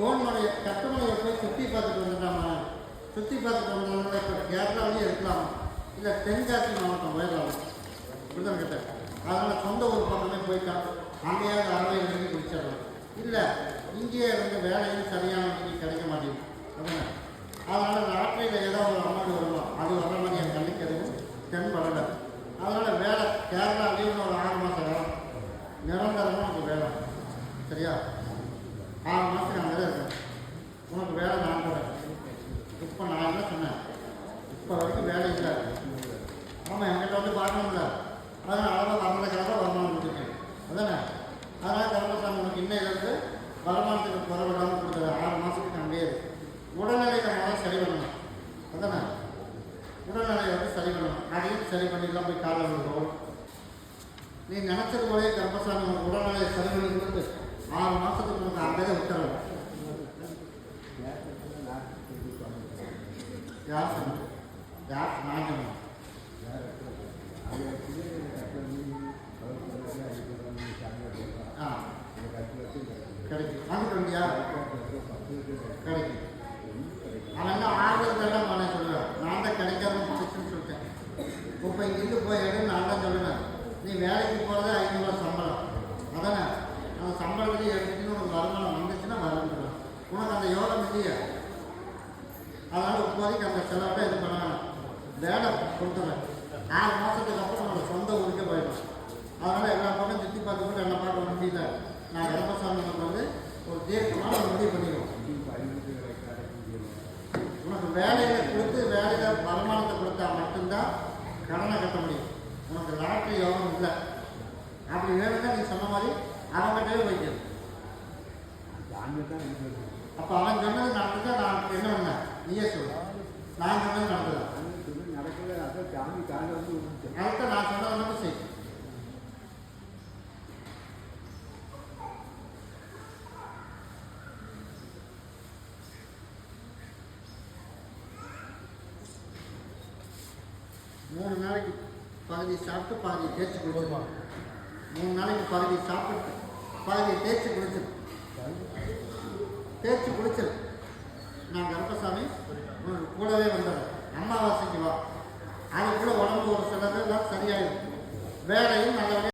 கோன்மலை கட்டுமலையை போய் சுற்றி பார்த்துட்டு வந்துட்டாமா? சுற்றி பார்த்துட்டு வந்தவங்க இப்போ கேரளாவிலேயே இருக்கலாம்? இல்லை தென்காசி மாவட்டம் போயிடலாம்? இப்படிதான் கேட்டேன். அதனால் சொந்த ஊர் பக்கமே போயிட்டான் அங்கேயாவது அறவை இறங்கி குடிச்சிடலாம். இல்லை இங்கேயே இருந்து வேலையும் சரியான இன்னைக்கு கிடைக்க மாட்டேங்குது. அதானே அதனால் ராத்திரியில் ஏதோ ஒரு அமௌண்ட் வருவோம் அது வர மாதிரி என் கண்ணுக்கு எதுவும் தென்படலை. அதனால் வேலை கேரளாவிலேயும் ஒரு ஆறு மாதம் வேலை. நிரந்தரமாக நமக்கு வேலை. சரியா ஆறு மாதத்துக்கு அங்கே தான் இருக்கேன் உனக்கு வேலை நான் தரேன் இப்போ நான் என்ன சொன்னேன் இப்போ வரைக்கும் வேலை இல்லை ஆமாம் என்கிட்ட வந்து பார்க்கணும்ல அதனால் அளவாக வந்ததுக்காக வருமானம் கொடுத்துருக்கேன் அதானே அதனால் கருப்பசாமி உனக்கு இன்னையிலேருந்து வருமானத்துக்கு குறைவிடாமல் கொடுத்தது ஆறு மாதத்துக்கு அங்கேயே இருக்கு உடல்நிலையை முதல்ல சரி பண்ணணும். அதானே? உடல்நிலையை வந்து சரி பண்ணணும். அதையும் சரி பண்ணிடலாம் போய் காலை விடுறோம் நீ நினச்சது போலே கர்ப்பசாமி உடல்நிலையை சரி பண்ணி ஆறு மாதத்துக்கு உனக்கு அங்கேயே விட்டுறேன் யார் சொன்னது? யார்? நான் சொன்னேன் வேலைக்கு போகிறதே ஐநூறுரூவா சம்பளம். அதானே? அந்த சம்பளத்துலேயே எடுத்துட்டு உனக்கு வருமானம் வந்துச்சுன்னா வரணும் உனக்கு அந்த யோகம் இல்லையா? அதனால் இப்போதைக்கு அந்த செலவை இது பண்ண வேலை கொடுத்துறேன். ஆறு மாதத்துக்கு அப்புறம் நம்மளோட சொந்த ஊருக்கே போயிடும் அதனால் எல்லா பக்கம் சுற்றி பார்த்து கூட என்ன பார்க்க முடியல. நான் எடப்பசாமி நமக்கு வந்து ஒரு தீர்க்கமாக நம்ம முடிவு பண்ணிடுவோம். உனக்கு வேலையை கொடுத்து வேலையில் வர கொடுத்தா மட்டும்தான் கடனை கட்ட முடியும் உனக்கு லாட்டரி யோகம் இல்லை அப்படி வேணும்னா நீ சொன்ன மாதிரி அவங்ககிட்டவே வைக்கணும். அப்போ அவன் சொன்னது நடந்ததா நான் என்ன பண்ணேன் நீயே சொல்லு. நான் சொன்னது நடந்ததா அதுதான் நான் சொன்னது மட்டும் செய். மூணு நாளைக்கு பாதி சாப்பிட்டு பாதி தேய்ச்சி குடிச்சிருவான் மூணு நாளைக்கு பாதி சாப்பிட்டு பாதி தேய்ச்சி குடிச்சிரு தேய்ச்சி குடிச்சிரு நான் கருப்பசாமி கூடவே வந்தேன் அமாவாசைக்கு வா. அதுக்குள்ளே உடம்பு ஒரு சிலதெல்லாம் சரியாயிடும். வேலையும் நல்லபடியாக